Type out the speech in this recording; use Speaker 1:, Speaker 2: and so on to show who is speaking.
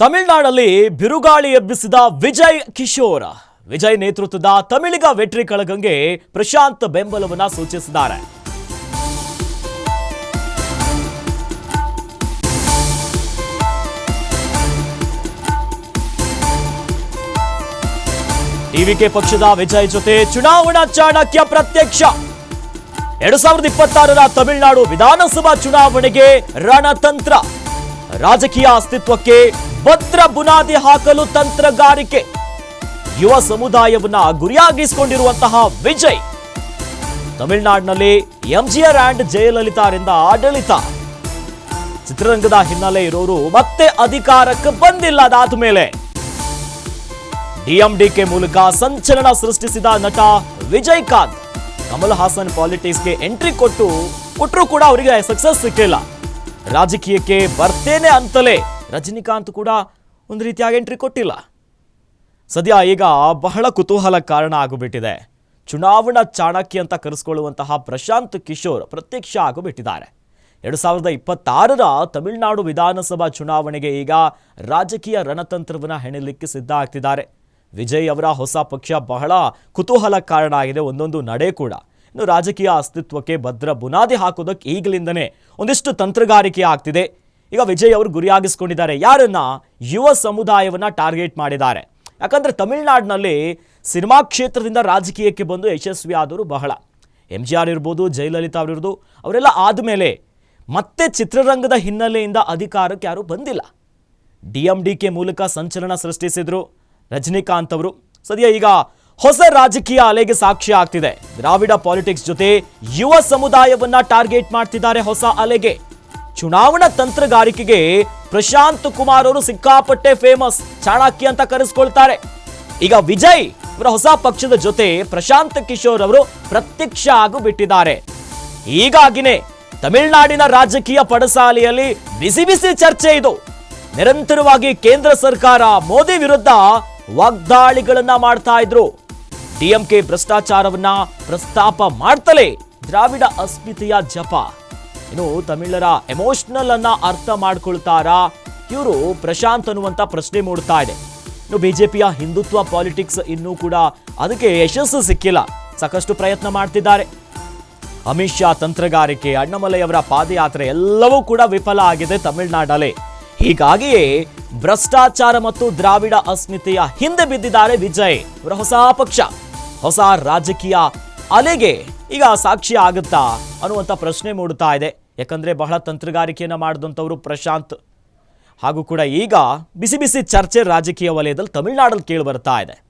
Speaker 1: ತಮಿಳುನಾಡಲ್ಲಿ ಬಿರುಗಾಳಿ ಎಬ್ಬಿಸಿದ ವಿಜಯ್ ಕಿಶೋರ್. ವಿಜಯ್ ನೇತೃತ್ವದ ತಮಿಳಿಗ ವೆಟ್ರಿ ಕಳಗಂಗೆ ಪ್ರಶಾಂತ್ ಬೆಂಬಲವನ್ನ ಸೂಚಿಸಿದ್ದಾರೆ. ಟಿವಿಕೆ ಪಕ್ಷದ ವಿಜಯ್ ಜೊತೆ ಚುನಾವಣಾ ಚಾಣಕ್ಯ ಪ್ರತ್ಯಕ್ಷ. ಎರಡ್ ಸಾವಿರದ ಇಪ್ಪತ್ತಾರರ ತಮಿಳುನಾಡು ವಿಧಾನಸಭಾ ಚುನಾವಣೆಗೆ ರಣತಂತ್ರ. ರಾಜಕೀಯ ಅಸ್ತಿತ್ವಕ್ಕೆ ಭದ್ರ ಬುನಾದಿ ಹಾಕಲು ತಂತ್ರಗಾರಿಕೆ. ಯುವ ಸಮುದಾಯವನ್ನ ಗುರಿಯಾಗಿಸಿಕೊಂಡಿರುವಂತಹ ವಿಜಯ್. ತಮಿಳುನಾಡಿನಲ್ಲಿ ಎಂಜಿಆರ್ ಅಂಡ್ ಜಯಲಲಿತಾರಿಂದ ಆಡಳಿತ. ಚಿತ್ರರಂಗದ ಹಿನ್ನೆಲೆ ಇರೋರು ಮತ್ತೆ ಅಧಿಕಾರಕ್ಕೆ ಬಂದಿಲ್ಲ ಅದಾದ ಮೇಲೆ. ಡಿಎಂಡಿಕೆ ಮೂಲಕ ಸಂಚಲನ ಸೃಷ್ಟಿಸಿದ ನಟ ವಿಜಯ್ ಕಾಂತ್ ಕಮಲ್ ಹಾಸನ್ ಪಾಲಿಟಿಕ್ಸ್ಗೆ ಎಂಟ್ರಿ ಕೊಟ್ಟು ಕೊಟ್ಟರು ಕೂಡ ಅವರಿಗೆ ಸಕ್ಸಸ್ ಸಿಕ್ಕಿಲ್ಲ. ರಾಜಕೀಯಕ್ಕೆ ಬರ್ತೇನೆ ಅಂತಲೇ ರಜನಿಕಾಂತ್ ಕೂಡ ಒಂದು ರೀತಿಯಾಗಿ ಎಂಟ್ರಿ ಕೊಟ್ಟಿಲ್ಲ. ಸದ್ಯ ಈಗ ಬಹಳ ಕುತೂಹಲ ಕಾರಣ ಆಗಿಬಿಟ್ಟಿದೆ. ಚುನಾವಣಾ ಚಾಣಕ್ಯ ಅಂತ ಕರೆಸ್ಕೊಳ್ಳುವಂತಹ ಪ್ರಶಾಂತ್ ಕಿಶೋರ್ ಪ್ರತ್ಯಕ್ಷ ಆಗಿಬಿಟ್ಟಿದ್ದಾರೆ. ಎರಡು ಸಾವಿರದ ಇಪ್ಪತ್ತಾರರ ತಮಿಳುನಾಡು ವಿಧಾನಸಭಾ ಚುನಾವಣೆಗೆ ಈಗ ರಾಜಕೀಯ ರಣತಂತ್ರವನ್ನು ಹೆಣಲಿಕ್ಕೆ ಸಿದ್ಧ ಆಗ್ತಿದ್ದಾರೆ. ವಿಜಯ್ ಅವರ ಹೊಸ ಪಕ್ಷ ಬಹಳ ಕುತೂಹಲ ಕಾರಣ ಆಗಿದೆ, ಒಂದೊಂದು ನಡೆ ಕೂಡ. ಇನ್ನು ರಾಜಕೀಯ ಅಸ್ತಿತ್ವಕ್ಕೆ ಭದ್ರ ಬುನಾದಿ ಹಾಕೋದಕ್ಕೆ ಈಗಲಿಂದನೇ ಒಂದಿಷ್ಟು ತಂತ್ರಗಾರಿಕೆ ಆಗ್ತಿದೆ. ಈಗ ವಿಜಯ್ ಅವರು ಗುರಿಯಾಗಿಸ್ಕೊಂಡಿದ್ದಾರೆ. ಯಾರನ್ನ? ಯುವ ಸಮುದಾಯವನ್ನು ಟಾರ್ಗೆಟ್ ಮಾಡಿದ್ದಾರೆ. ಯಾಕಂದರೆ ತಮಿಳುನಾಡಿನಲ್ಲಿ ಸಿನಿಮಾ ಕ್ಷೇತ್ರದಿಂದ ರಾಜಕೀಯಕ್ಕೆ ಬಂದು ಯಶಸ್ವಿ ಆದವರು ಬಹಳ. ಎಂ ಜಿ ಆರ್ ಇರ್ಬೋದು, ಜಯಲಲಿತಾ ಅವರಿರ್ಬೋದು ಅವರೆಲ್ಲ ಆದಮೇಲೆ ಮತ್ತೆ ಚಿತ್ರರಂಗದ ಹಿನ್ನೆಲೆಯಿಂದ ಅಧಿಕಾರಕ್ಕೆ ಯಾರೂ ಬಂದಿಲ್ಲ. ಡಿ ಎಂ ಡಿ ಕೆ ಮೂಲಕ ಸಂಚಲನ ಸೃಷ್ಟಿಸಿದ್ರು ರಜನಿಕಾಂತ್ ಅವರು. ಸದ್ಯ ಈಗ ಹೊಸ ರಾಜಕೀಯ ಅಲೆಗೆ ಸಾಕ್ಷಿ ಆಗ್ತಿದೆ. ದ್ರಾವಿಡ ಪಾಲಿಟಿಕ್ಸ್ ಜೊತೆ ಯುವ ಸಮುದಾಯವನ್ನ ಟಾರ್ಗೆಟ್ ಮಾಡ್ತಿದ್ದಾರೆ ಹೊಸ ಅಲೆಗೆ. ಚುನಾವಣಾ ತಂತ್ರಗಾರಿಕೆಗೆ ಪ್ರಶಾಂತ್ ಕುಮಾರ್ ಅವರು ಸಿಕ್ಕಾಪಟ್ಟೆ ಫೇಮಸ್ ಚಾಣಾಕ್ಯ ಅಂತ ಕರೆಸ್ಕೊಳ್ತಾರೆ. ಈಗ ವಿಜಯ್ ಅವರ ಹೊಸ ಪಕ್ಷದ ಜೊತೆ ಪ್ರಶಾಂತ್ ಕಿಶೋರ್ ಅವರು ಪ್ರತ್ಯಕ್ಷ ಆಗಿಬಿಟ್ಟಿದ್ದಾರೆ ಹೀಗಾಗಿನೇ ತಮಿಳುನಾಡಿನ ರಾಜಕೀಯ ಪಡಸಾಲೆಯಲ್ಲಿ ಬಿಸಿ ಬಿಸಿ ಚರ್ಚೆ ಇದು. ನಿರಂತರವಾಗಿ ಕೇಂದ್ರ ಸರ್ಕಾರ, ಮೋದಿ ವಿರುದ್ಧ ವಾಗ್ದಾಳಿಗಳನ್ನ ಮಾಡ್ತಾ ಇದ್ರು. ಡಿಎಂಕೆ ಭ್ರಷ್ಟಾಚಾರವನ್ನ ಪ್ರಸ್ತಾಪ ಮಾಡ್ತಲೇ ದ್ರಾವಿಡ ಅಸ್ಮಿತೆಯ ಜಪ. ಇನ್ನು ತಮಿಳರ ಎಮೋಷನಲ್ ಅನ್ನ ಅರ್ಥ ಮಾಡ್ಕೊಳ್ತಾರಾ? ಇವರು ಪ್ರಶಾಂತ್ ಅನ್ನುವಂತ ಪ್ರಶ್ನೆ ಮೂಡ್ತಾ ಇದೆ. ಇನ್ನು ಬಿಜೆಪಿಯ ಹಿಂದುತ್ವ ಪಾಲಿಟಿಕ್ಸ್ ಇನ್ನೂ ಕೂಡ ಅದಕ್ಕೆ ಯಶಸ್ಸು ಸಿಕ್ಕಿಲ್ಲ. ಸಾಕಷ್ಟು ಪ್ರಯತ್ನ ಮಾಡ್ತಿದ್ದಾರೆ. ಅಮಿತ್ ಶಾ ತಂತ್ರಗಾರಿಕೆ ಅಣ್ಣಮಲೈಯವರ ಪಾದಯಾತ್ರೆ ಎಲ್ಲವೂ ಕೂಡ ವಿಫಲ ಆಗಿದೆ ತಮಿಳುನಾಡಲ್ಲಿ. ಹೀಗಾಗಿಯೇ ಭ್ರಷ್ಟಾಚಾರ ಮತ್ತು ದ್ರಾವಿಡ ಅಸ್ಮಿತೆಯ ಹಿಂದೆ ಬಿದ್ದಿದ್ದಾರೆ ವಿಜಯ್. ಅವರ ಹೊಸ ಪಕ್ಷ. ಹೊಸ ರಾಜಕೀಯ ಅಲೆಗೆ ಈಗ ಸಾಕ್ಷಿ ಆಗುತ್ತಾ ಅನ್ನುವಂಥ ಪ್ರಶ್ನೆ ಮೂಡುತ್ತಾ ಇದೆ. ಯಾಕಂದರೆ ಬಹಳ ತಂತ್ರಗಾರಿಕೆಯನ್ನು ಮಾಡಿದಂಥವರು ಪ್ರಶಾಂತ್. ಹಾಗೂ ಕೂಡ ಈಗ ಬಿಸಿ ಬಿಸಿ ಚರ್ಚೆ ರಾಜಕೀಯ ವಲಯದಲ್ಲಿ ತಮಿಳುನಾಡಲ್ಲಿ ಕೇಳಿ ಬರ್ತಾ ಇದೆ.